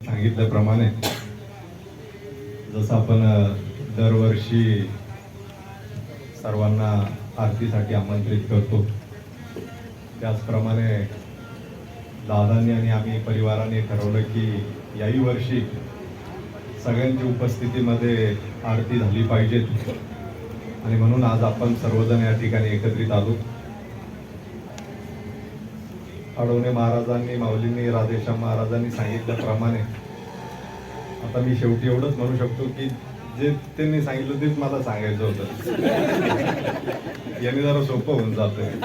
सांगितल्याप्रमाणे जसं आपण दरवर्षी सर्वांना आरतीसाठी आमंत्रित करतो त्याचप्रमाणे दादांनी आणि आम्ही परिवाराने ठरवलं की याही वर्षी सगळ्यांची उपस्थितीमध्ये आरती झाली पाहिजेत. आणि म्हणून आज आपण सर्वजण या ठिकाणी एकत्रित आलो. अडवणे महाराजांनी माऊलींनी राधेश्याम महाराजांनी सांगितल्याप्रमाणे आता मी शेवटी एवढंच म्हणू शकतो की जे त्यांनी सांगितलं तेच मला सांगायचं होतं. याने जरा सोपं होऊन जातं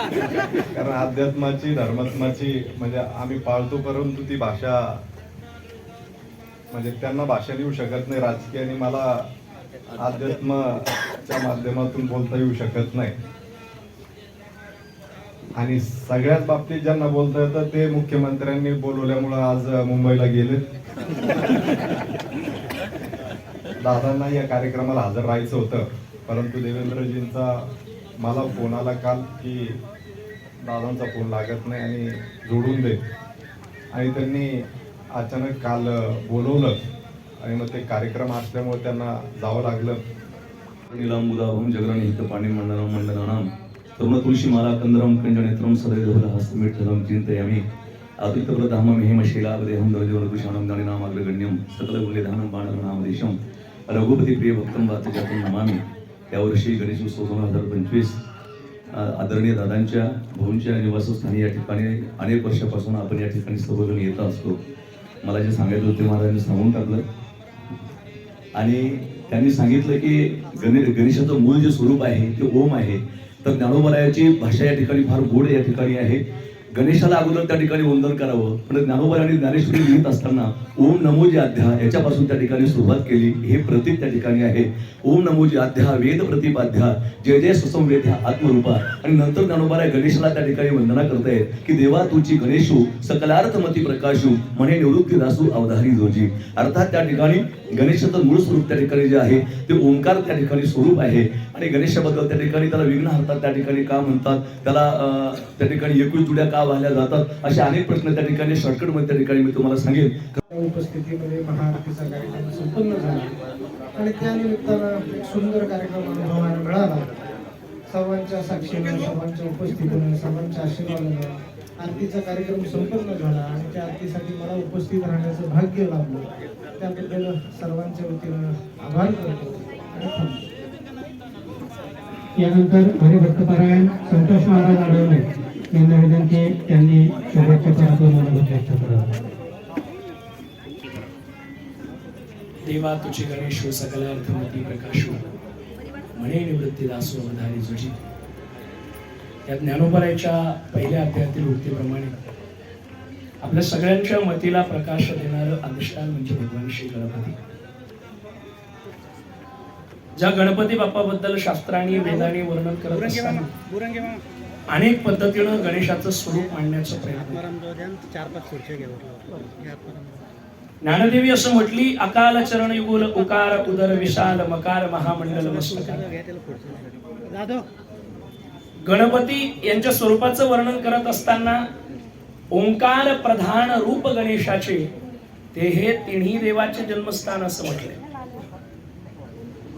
कारण अध्यात्माची धर्मात्माची म्हणजे आम्ही पाळतो परंतु ती भाषा म्हणजे त्यांना भाषा देऊ शकत नाही. राजकीय आणि मला अध्यात्माच्या माध्यमातून बोलता येऊ शकत नाही. आणि सगळ्याच बाबतीत ज्यांना बोलता येतं ते मुख्यमंत्र्यांनी बोलवल्यामुळं आज मुंबईला गेले दादांना या कार्यक्रमाला हजर राहायचं होतं परंतु देवेंद्रजींचा मला फोन आला काल की दादांचा फोन लागत नाही आणि जोडून दे. आणि त्यांनी अचानक काल बोलवलं. आणि मग ते कार्यक्रम असल्यामुळे त्यांना जावं लागलं. निलाम बुधाभम जगराणी हित पाणी पाणिमण्डलं मण्डलानां तरुण तुळशीमाला कंदरम कंजनेत्रम सदैव हस्तमिठलं चिन्तयामि गणिनाम अग्रगण्यम सकल गणिनामग्रगण्यं सकलगुण्यधानं बाणगणामदेशं रघुपती प्रिय भक्तम वाचजातं नमामी. यावर्षी गणेश उत्सव दोन हजार पंचवीस आदरणीय दादांच्या भाऊंच्या निवासस्थानी या ठिकाणी अनेक वर्षापासून आपण या ठिकाणी सर्वजण येत असतो. मला जे सांगायचं होते महाराजांनी सांगून टाकलं. आणि त्यांनी सांगितलं की गणे गणेशाचं मूळ जे स्वरूप आहे ते ओम आहे. तर ज्ञानोबरायाची भाषा या ठिकाणी फार गोड या ठिकाणी आहे. गणेशाला अगोदर त्या ठिकाणी वंदन करावं पण ज्ञानोबा आणि ज्ञानेश्वरी लिहित असताना ओम नमोजी अध्या अध्याय याच्यापासून त्या ठिकाणी सुरुवात केली हे प्रतीक त्या ठिकाणी आहे ओम नमोजी अध्या अध्याय वेद प्रतिपाध्या जय जय सुसंवेद्या आत्मरूपा आणि नंतर ज्ञानोबाराय गणेशाला त्या ठिकाणी वंदना करतायत की देवा तुझी गणेशू सकलार्थमती प्रकाशू म्हणे निवृत्ती दासू अवधारी जोजी अर्थात त्या ठिकाणी गणेशाचं मूळ स्वरूप त्या ठिकाणी जे आहे ते ओंकार त्या ठिकाणी स्वरूप आहे आणि गणेशाबद्दल त्या ठिकाणी त्याला विघ्न हरतात त्या ठिकाणी का म्हणतात त्याला अं, त्या ठिकाणी एकवीस जुड्या का वाहल्या जातात. असे अनेक प्रश्न त्या ठिकाणी शॉर्टकटमध्ये त्या ठिकाणी मी तुम्हाला सांगेन. उपस्थितीमध्ये महाआरतीचा कार्यक्रम संपन्न झाला आणि त्या निमित्तानं एक सुंदर कार्यक्रम अनुभवायला मिळाला. सर्वांच्या साक्षीनं सर्वांच्या उपस्थितीनं सर्वांच्या आशीर्वादानं आरतीचा कार्यक्रम संपन्न झाला आणि त्या आरतीसाठी मला उपस्थित राहण्याचं भाग्य लाभलं. त्याबद्दल सर्वांच्या वतीनं आभार करतो आणि थांबतो. यानंतर हरिभक्तपरायण संतोष महाराज आढळले. यांना विनंती आहे, त्यांनी शुभेच्छा पत्रातून व्यक्त करावं देवा तुझी गणेशो हो, सकलार्थमती प्रकाशो हो. म्हणे निवृत्ती दासो अवधारी जुजी. या ज्ञानोपरायच्या पहिल्या अध्यायातील वृत्तीप्रमाणे आपल्या सगळ्यांच्या मतीला प्रकाश देणारं अधिष्ठान म्हणजे भगवान श्री गणपती. ज्या गणपती बाप्पाबद्दल शास्त्रांनी वेदाने वर्णन करत असताना अनेक पद्धतीनं गणेशाचं स्वरूप मांडण्याचा प्रयत्न ज्ञानदेवी असं म्हटली अकाल चरण युगुल उकार उदर विशाल मकार महामंडल मस्तकार गणपती यांच्या स्वरूपाचं वर्णन करत असताना ओंकार प्रधान रूप गणेशाचे ते हे तिन्ही देवाचे जन्मस्थान असं म्हटले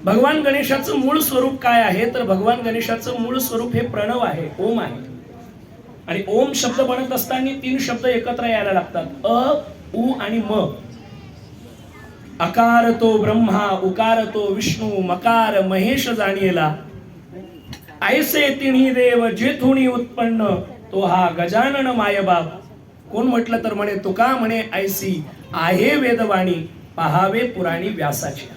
भगवान गणेशाचं मूळ स्वरूप काय आहे? तर भगवान गणेशाचं मूळ स्वरूप हे प्रणव आहे ओम आहे. आणि ओम शब्द बनत असताना तीन शब्द एकत्र यायला लागतात. अ उ आणि म. अकार तो ब्रह्मा उकार तो विष्णू मकार महेश जाणीला ऐसे तिन्ही देव जेथुणी उत्पन्न तो हा गजानन मायबाब कोण म्हटलं तर म्हणे तुका म्हणे ऐसी आहे वेदवाणी पहावे पुराणी व्यासाची.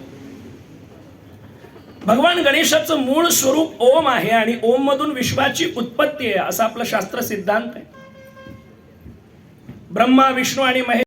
भगवान गणेशाचं मूळ स्वरूप ओम आहे आणि ओम मधून विश्वाची उत्पत्ती आहे असा आपला शास्त्र सिद्धांत आहे. ब्रह्मा विष्णू आणि महेश